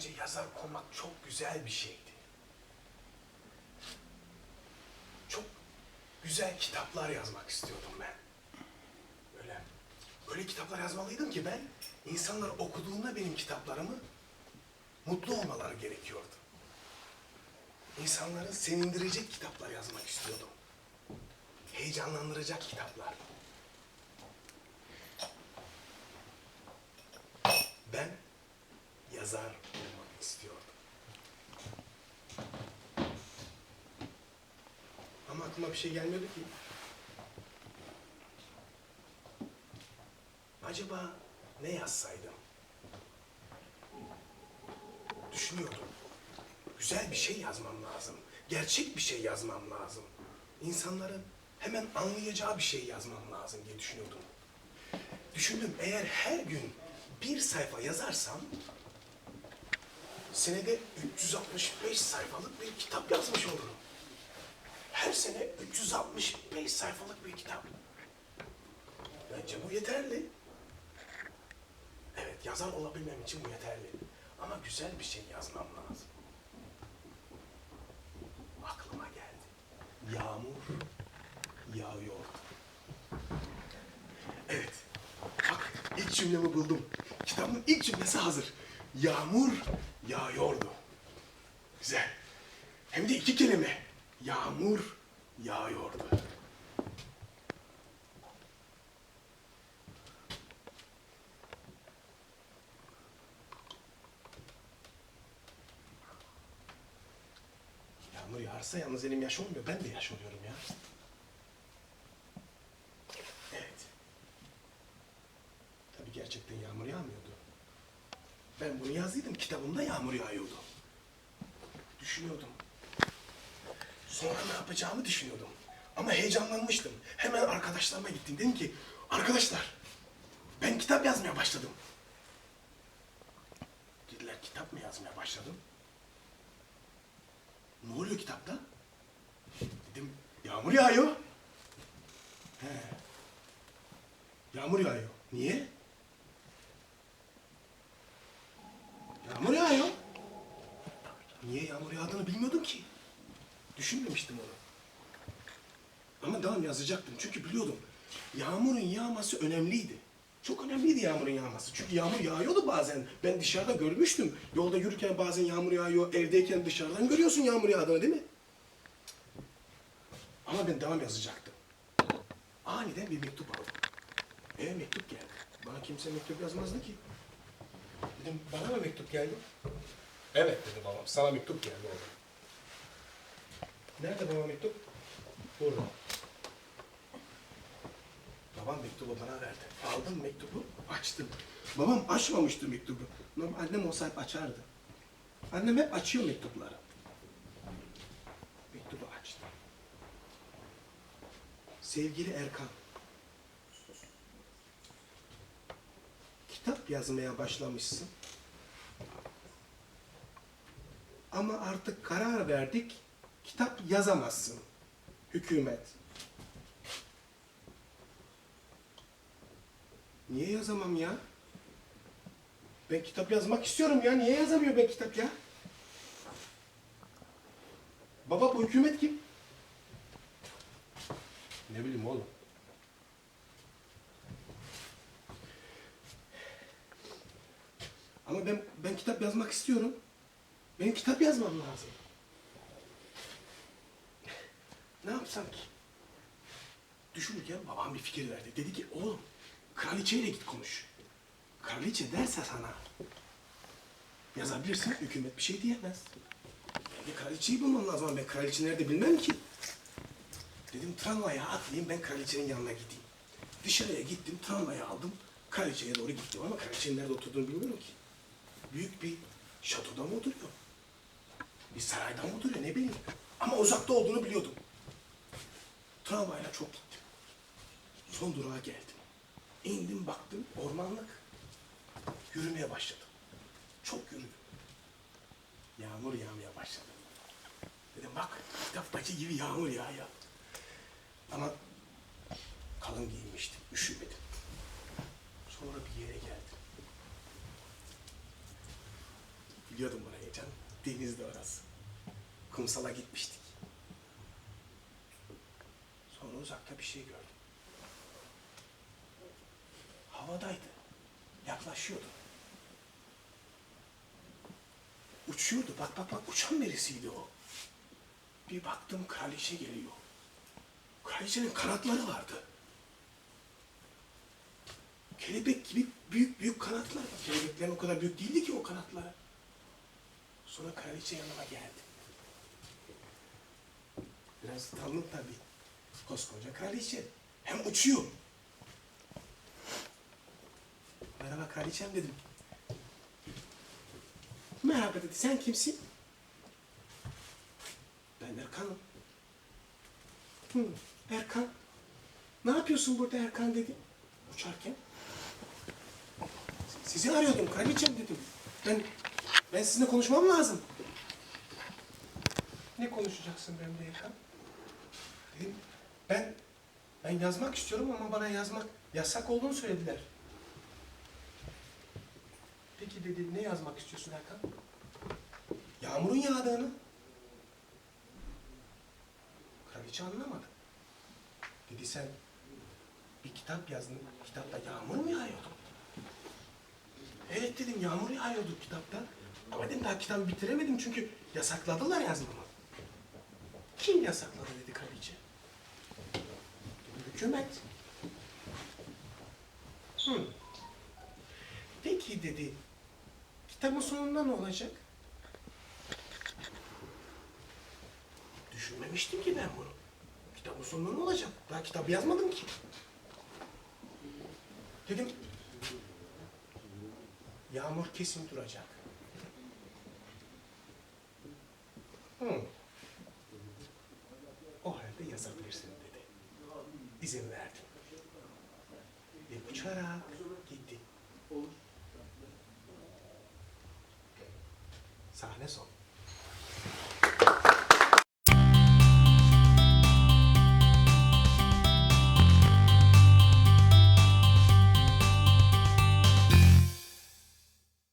Bence yazar olmak çok güzel bir şeydi. Çok güzel kitaplar yazmak istiyordum ben. Öyle, öyle kitaplar yazmalıydım ki ben insanlar okuduğunda benim kitaplarımı mutlu olmaları gerekiyordu. İnsanları sevindirecek kitaplar yazmak istiyordum. Heyecanlandıracak kitaplar. Ben yazar istiyordum. Ama aklıma bir şey gelmedi ki. Acaba ne yazsaydım? Düşünüyordum. Güzel bir şey yazmam lazım. Gerçek bir şey yazmam lazım. İnsanların hemen anlayacağı bir şey yazmam lazım diye düşünüyordum. Düşündüm eğer her gün bir sayfa yazarsam senede 365 sayfalık bir kitap yazmış olurum. Her sene 365 sayfalık bir kitap. Bence bu yeterli. Evet, yazar olabilmem için bu yeterli. Ama güzel bir şey yazmam lazım. Aklıma geldi. Yağmur yağıyor. Evet. Bak ilk cümlemi buldum. Kitabın ilk cümlesi hazır. Yağmur yağıyordu. Güzel. Hem de iki kelime. Yağmur yağıyordu. Yağmur yağarsa yalnız elim yaş olmuyor. Ben de yaş oluyorum ya. Evet. Tabii gerçekten yağmur yağmıyordu. Ben bunu yazdıydım. Kitabımda yağmur yağıyordu. Düşünüyordum. Sonra ne yapacağımı düşünüyordum. Ama heyecanlanmıştım. Hemen arkadaşlarıma gittim. Dedim ki, arkadaşlar ben kitap yazmaya başladım. Dediler kitap mı yazmaya başladım? Ne oluyor kitapta? Dedim yağmur yağıyor. He. Yağmur yağıyor. Niye? Yağmur yağıyor. Niye yağmur yağdığını bilmiyordum ki. Düşünmemiştim onu. Ama devam yazacaktım çünkü biliyordum. Yağmurun yağması önemliydi. Çok önemliydi yağmurun yağması. Çünkü yağmur yağıyordu bazen. Ben dışarıda görmüştüm. Yolda yürürken bazen yağmur yağıyor. Evdeyken dışarıdan görüyorsun yağmur yağdığını değil mi? Ama ben devam yazacaktım. Aniden bir mektup aldım. E mektup geldi. Bana kimse mektup yazmazdı ki. Dedim bana mı mektup geldi? Evet dedi babam. Sana mektup geldi oğlum. Nerede baba mektup? Burada. Babam mektubu bana verdi. Aldım mektubu, açtım. Babam açmamıştı mektubu. Normal annem olsa hep açardı. Annem hep açıyor mektupları. Mektubu açtım. Sevgili Erkan. Kitap yazmaya başlamışsın. Ama artık karar verdik. Kitap yazamazsın. Hükümet. Niye yazamam ya? Ben kitap yazmak istiyorum ya. Niye yazamıyor ben kitap ya? Baba bu hükümet kim? Ne bileyim oğlum. Ama ben ben kitap yazmak istiyorum. Benim kitap yazmam lazım. Ne yapsam ki? Düşünürken babam bir fikir verdi. Dedi ki oğlum kraliçeyle git konuş. Kraliçe derse sana yazabilirsin hükümet bir şey diyemez. Ben de kraliçeyi bulmam lazım ama ben kraliçe nerede bilmem ki. Dedim tramvaya atlayayım ben kraliçenin yanına gideyim. Dışarıya gittim tramvayı aldım. Kraliçeye doğru gittim ama kraliçenin nerede oturduğunu bilmiyorum ki. Büyük bir şatoda mı oturuyor? Bir sarayda mı oturuyor ne bileyim. Ama uzakta olduğunu biliyordum. Tramvayla çok gittim. Son durağa geldim. İndim baktım ormanlık. Yürümeye başladım. Çok yürüdüm. Yağmur yağmaya başladı. Dedim bak kitaptaki gibi yağmur yağıyor. Ama kalın giyinmiştim, üşümedim. Sonra bir yere geldim. Biliyordum burayı canım. Denizde orası. Kumsala gitmiştik. Sonra uzakta bir şey gördüm. Havadaydı. Yaklaşıyordu. Uçuyordu. Bak bak bak uçan birisiydi o. Bir baktım kraliçe geliyor. Kraliçenin kanatları vardı. Kelebek gibi büyük büyük kanatlar. Kelebeklerin o kadar büyük değildi ki o kanatları. Sonra kraliçe yanıma geldi. Biraz utandım tabii. Koskoca kraliçe. Hem uçuyor. Merhaba kraliçem dedim. Merhaba dedi. Sen kimsin? Ben Erkan'ım. Hı, Erkan. Ne yapıyorsun burada Erkan dedi. Uçarken. Sizi arıyordum kraliçem dedim. Ben ben sizinle konuşmam lazım. Ne konuşacaksın benimle Erkan? Dedim ben ben yazmak istiyorum ama bana yazmak yasak olduğunu söylediler. Peki dedi ne yazmak istiyorsun Erkan? Yağmurun yağdığını. Kraliçe anlamadı. Dedi sen bir kitap yazdın. Kitapta yağmur mu yağıyordu? Evet dedim yağmur yağıyordu kitapta. Ama dedim daha kitabı bitiremedim çünkü yasakladılar yazmamı. Kim yasakladı dedi kraliçe. Hükümet. Hı. Peki dedi. Kitabın sonunda ne olacak? Düşünmemiştim ki ben bunu. Kitabın sonunda ne olacak? Daha kitabı yazmadım ki. Dedim Yağmur kesin duracak. Hı. O halde yazabilirsin dedi. İzin verdim. Ve uçarak gitti. Sahne son.